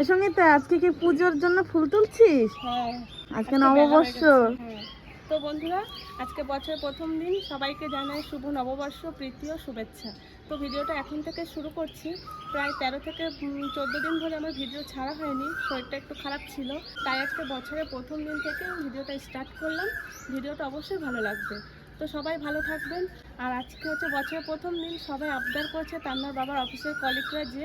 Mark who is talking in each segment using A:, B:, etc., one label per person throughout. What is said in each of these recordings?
A: এর সঙ্গে তো আজকে কি পুজোর জন্য ফুল তুলছিস?
B: হ্যাঁ।
A: আজকে নববর্ষ।
B: হ্যাঁ। তো বন্ধুরা আজকে বছরের প্রথম দিন সবাইকে জানাই শুভ নববর্ষ প্রীতি ও শুভেচ্ছা। তো ভিডিওটা এখন থেকে শুরু করছি। প্রায় তেরো থেকে চোদ্দ দিন ধরে আমার ভিডিও ছাড়া হয়নি শরীরটা একটু খারাপ ছিল। তাই আজকে বছরের প্রথম দিন থেকে ভিডিওটা স্টার্ট করলাম। ভিডিওটা অবশ্যই ভালো লাগবে। তো সবাই ভালো থাকবেন। আর আজকে হচ্ছে বছরের প্রথম দিন সবাই আবদার করছে তান্নার বাবার অফিসের কলিগরা যে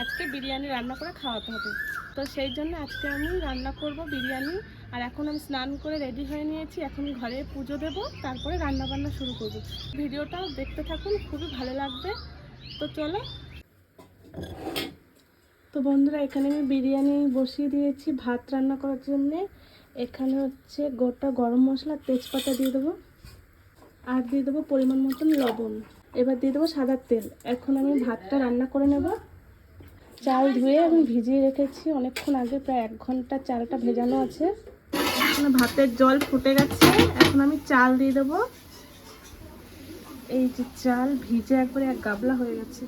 B: আজকে বিরিয়ানি রান্না করে খাওয়াতে হবে। তো সেই জন্য আজকে আমি রান্না করব বিরিয়ানি। আর এখন আমি স্নান করে রেডি হয়ে নিয়েছি। এখন ঘরে পুজো দেব, তারপরে রান্না বান্না শুরু করব। ভিডিওটাও দেখতে থাকুন, খুবই ভালো লাগবে। তো চলো। তো বন্ধুরা, এখানে আমি বিরিয়ানি বসিয়ে দিয়েছি, ভাত রান্না করার জন্যে। এখানে হচ্ছে গোটা গরম মশলা, তেজপাতা দিয়ে দেবো। আর দিয়ে দেবো পরিমাণ মতন লবণ। এবার দিয়ে দেবো সাদা তেল। এখন আমি ভাতটা রান্না করে নেব। চাল ধুয়ে আমি ভিজিয়ে রেখেছি। অনেকক্ষণ আগে প্রায় এক ঘণ্টা চালটা ভেজানো আছে। এখন ভাতের জল ফুটে গেছে। এখন আমি চাল দিয়ে দেবো। এই যে চাল ভিজে একবারে এক গাবলা হয়ে গেছে।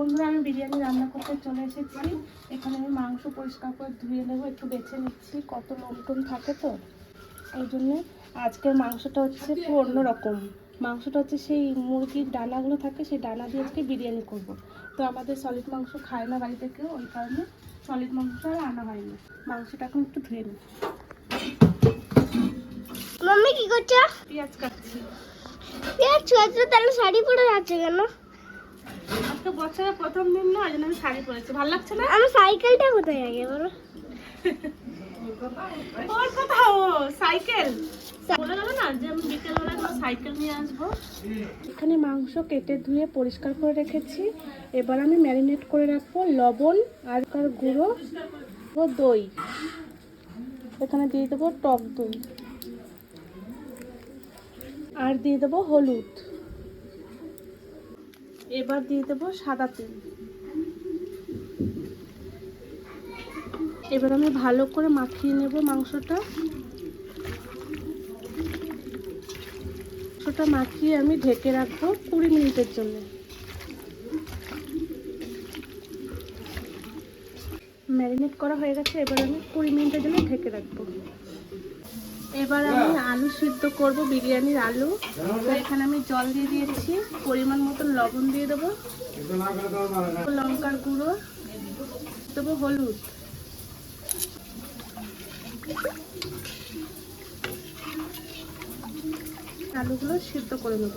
B: বন্ধুরা আমি বিরিয়ানি রান্না করতে চলে এসেছি। এখানে আমি মাংস পরিষ্কার করে ধুয়ে নেব একটু বেছে নিচ্ছি কত লোকজন থাকে তো। এই জন্যে আজকের মাংসটা হচ্ছে একটু অন্যরকম। মাংসটা হচ্ছে সেই মুরগির ডানাগুলো থাকে সেই ডানা দিয়ে আজকে বিরিয়ানি করব। তো আমাদের সলিড মাংস খায় না বাড়িতে কেউ ওই কারণে সলিড মাংস আর আনা হয়নি। মাংসটা এখন একটু ধুয়ে নিই
C: মাম্মি কি করছ?
B: পেঁয়াজ কাটছি।
C: পেঁয়াজ ছুয়াছো তাহলে শাড়ি পরে যাচ্ছে কেন?
B: আজকে বছরের প্রথম দিন না ওই জন্য আমি শাড়ি পরেছি। ভালো লাগছে না?
C: আমার সাইকেলটা কোথায় আগে বলো?
B: ওর কথা ও সাইকেল। বলে গেল না যে আমি বিকেলবেলা কোনো সাইকেল নিয়ে আসব? এখানে মাংস কেটে ধুয়ে পরিষ্কার করে রেখেছি। এবার আমি ম্যারিনেট করে রাখব লবণ আর কার গুঁড়ো ও দই। এখানে দিয়ে দেবো টক দই। আর দিয়ে দেবো হলুদ। এবার দিয়ে দেবো সাদা তেল। এবার আমি ভালো করে মাখিয়ে নেব মাংসটা। মাংসটা মাখিয়ে আমি ঢেকে রাখব কুড়ি মিনিটের জন্য। ম্যারিনেট করা হয়ে গেছে, এবার আমি কুড়ি মিনিটের জন্য ঢেকে রাখব। এবার আমি আলু সিদ্ধ করব, বিরিয়ানির আলু। এখানে আমি জল দিয়ে দিয়েছি, পরিমাণ মতো লবণ দিয়ে দেবো। লঙ্কার গুঁড়ো, দেবো হলুদ। আলুগুলো সিদ্ধ করে নেব।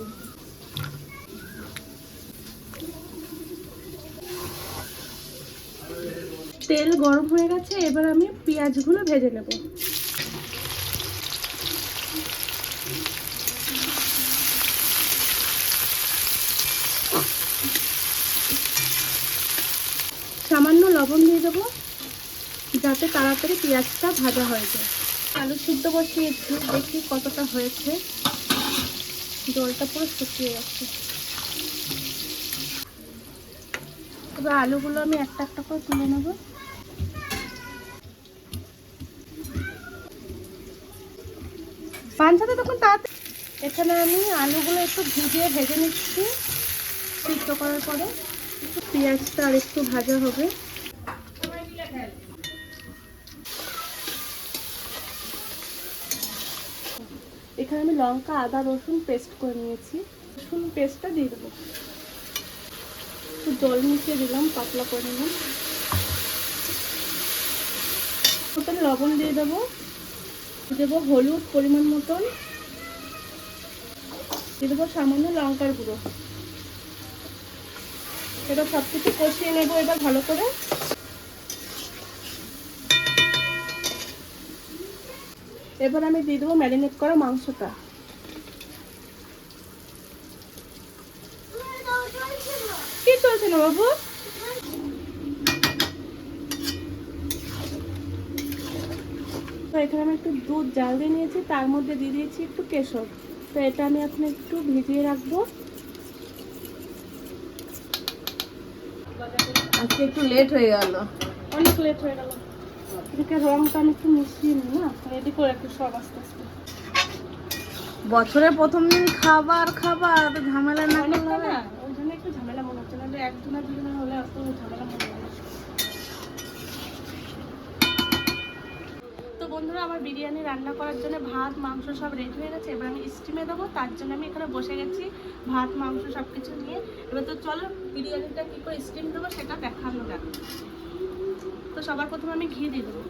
B: তেল গরম হয়ে গেছে, এবার আমি পেঁয়াজগুলো ভেজে নেব সামান্য লবণ দিয়ে দেবো, যাতে তাড়াতাড়ি পেঁয়াজটা ভাজা হয়ে যায়। আলু সিদ্ধ বসিয়েছি দেখি কতটা হয়েছে। জলটা পুরো শুকিয়ে গেছে। এবার আলুগুলো আমি একটা একটা করে তুলে নেব। পাঞ্চাতে তখন তাড়াতাড়ি এখানে আমি আলুগুলো একটু ভিজিয়ে ভেজে নিচ্ছি সিদ্ধ করার পরে। পেঁয়াজটা আর একটু ভাজা হবে। এখানে আমি লঙ্কা, আদা, রসুন পেস্ট করে নিয়েছি। রসুন পেস্টটা দিয়ে দেবো। জল মিশিয়ে দিলাম, পাতলা করে নিলাম। ওটার লবণ দিয়ে দেবো। দেবো হলুদ পরিমাণ মতন। দিয়ে দেবো সামান্য লঙ্কার গুঁড়ো। এটা সব কিছু কষিয়ে নেব এটা ভালো করে। এবার আমি দিয়ে দেবো ম্যারিনেট করা মাংসটা। কি চলছে না বাবু? তো এখানে আমি একটু দুধ জাল দিয়ে নিয়েছি তার মধ্যে দিয়ে দিয়েছি একটু কেশর। তো এটা আমি এখন একটু ভিজিয়ে রাখব।
A: আজকে একটু লেট হয়ে গেল।
B: অনেক লেট হয়ে গেল। এদিকে রংটা আমি একটু মিশিয়ে নিই না? রেডি করে একটু সব আস্তে আস্তে।
A: বছরের প্রথম দিন খাবার খাবার তো ঝামেলা না করলে?
B: না ওই জন্য একটু ঝামেলা মনে হচ্ছে না হলে অত ঝামেলা মনে হয় তো বন্ধুরা আমার বিরিয়ানি রান্না করার জন্য ভাত মাংস সব রেডি হয়ে গেছে। এবার আমি স্টিমে দেবো তার জন্য আমি এখানে বসে গেছি ভাত মাংস সব কিছু নিয়ে। এবার তো চলো বিরিয়ানিটা কী করে স্টিম দেবো সেটা দেখানো যাক। সবার প্রথমে আমি ঘি দিয়ে দেবো।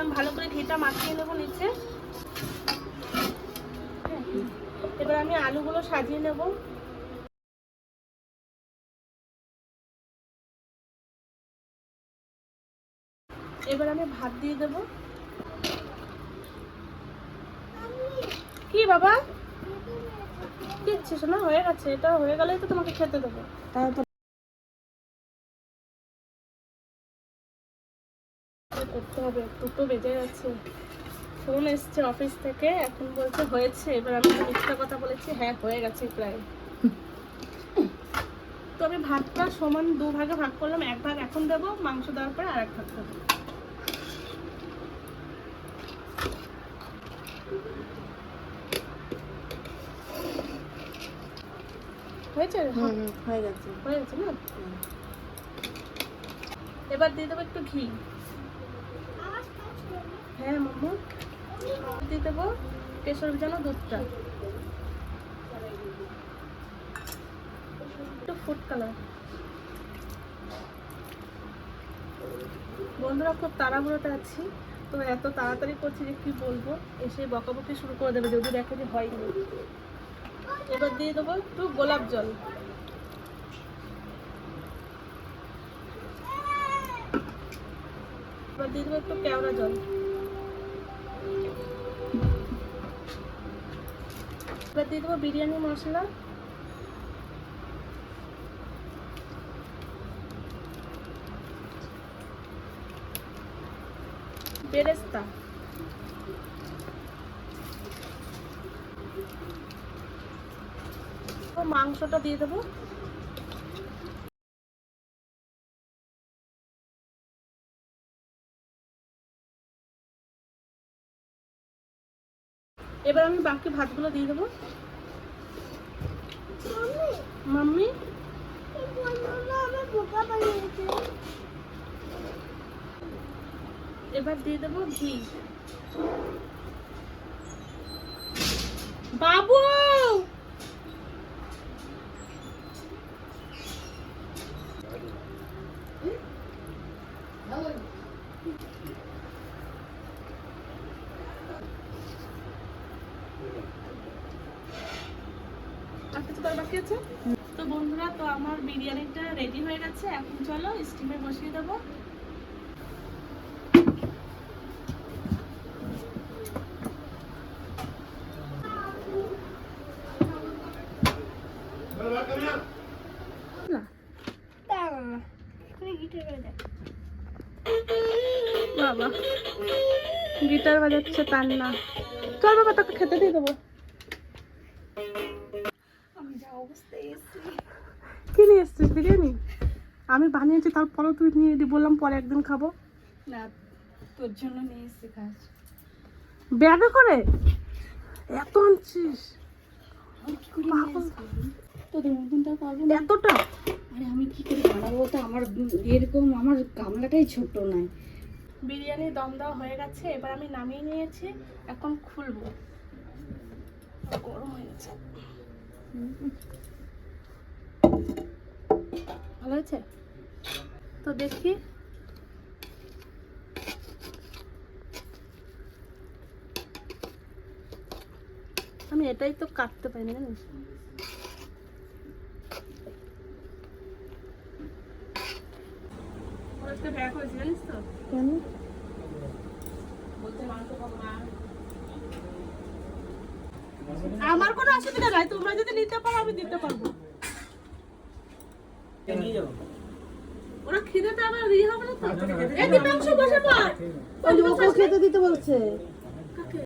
B: আমি ভালো করে ঘিটা মাখিয়ে নেব নিচে। এবার আমি আলুগুলো সাজিয়ে নেব। এবার আমি ভাত দিয়ে দেব। কি বাবা? দিচ্ছিস না হয়ে গেছে এটা হয়ে গেলেই তো তোমাকে খেতে দেবো।
A: তারপর?
B: করতে হবে দুটো বেজে গেছে। ফোন এসছে অফিস থেকে এখন বলছে হয়েছে এবার আমি মিথ্যা কথা বলেছি হ্যাঁ হয়ে গেছে প্রায়। তো আমি ভাতটা সমান দু ভাগে ভাগ করলাম এক ভাগ এখন দেবো মাংস দেওয়ার পরে আর এক ভাগ দেবো। হয়েছে?
A: হয়ে গেছে।
B: হয়ে গেছে না? এবার দিয়ে দেবো একটু ঘি। হ্যাঁ মাম্মা দিয়ে দেবো কেশর ভিজানো দুধটা। একটু ফুড কালার বন্ধুরা খুব তাড়াহুড়োতে আছি। তো এত তাড়াতাড়ি করছি যে কি বলব? এসে বকাবকি শুরু করে দেবে যদি দেখে যে হয়নি। এবার দিয়ে দেবো একটু গোলাপ জল। এবার দিয়ে দেবো একটু কেওড়া জল। এবার দিয়ে দেবো বিরিয়ানি মশলা। বেরেস্তা। মাংসটা দিয়ে দেবো। এবার আমি বাকি ভাতগুলো দিয়ে দেবো। মাম্মি এবার দিয়ে দেবো ঘি। বাবু আর বাকি তো বন্ধুরা, তো আমার বিরিয়ানিটা রেডি হয়ে গেছে। এখন চলো স্টিমে বসিয়ে দেবো। বাবা, গিটার বাজাচ্ছে তার না। চল বাবা, তোকে খেতে দিয়ে দেবো। কি নিয়ে এসছিস বিরিয়ানি? আমি বানিয়েছি তারপরেও তুই নিয়ে এলি বললাম পরে একদিন খাব।
A: না তোর জন্য নিয়ে এসেছি খাস।
B: ব্যাগে করে? এত আনছিস।
A: তোদের মতনটা
B: এতটা?
A: আরে আমি কি করে বানাবো তো আমার এরকম আমার গামলাটাই ছোট নয়।
B: বিরিয়ানি দম দেওয়া হয়ে গেছে এবার আমি নামিয়ে নিয়েছি এখন খুলবো। গরম হয়ে গেছে। ভালো হয়েছে? তো দেখি। আমি এটাই তো কাটতে পারি না জানিস ব্যাগ হয়েছে জানিস তো?
A: কেন?
B: আমার কোনো অসুবিধা নাই তোমরা যদি নিতে পারো আমি দিতে পারব। ওরা খিদেতে আমার ইয়ে হবে না তো? এই দীপাংশু বসে পড়।
A: ওই খেতে দিতে বলছে।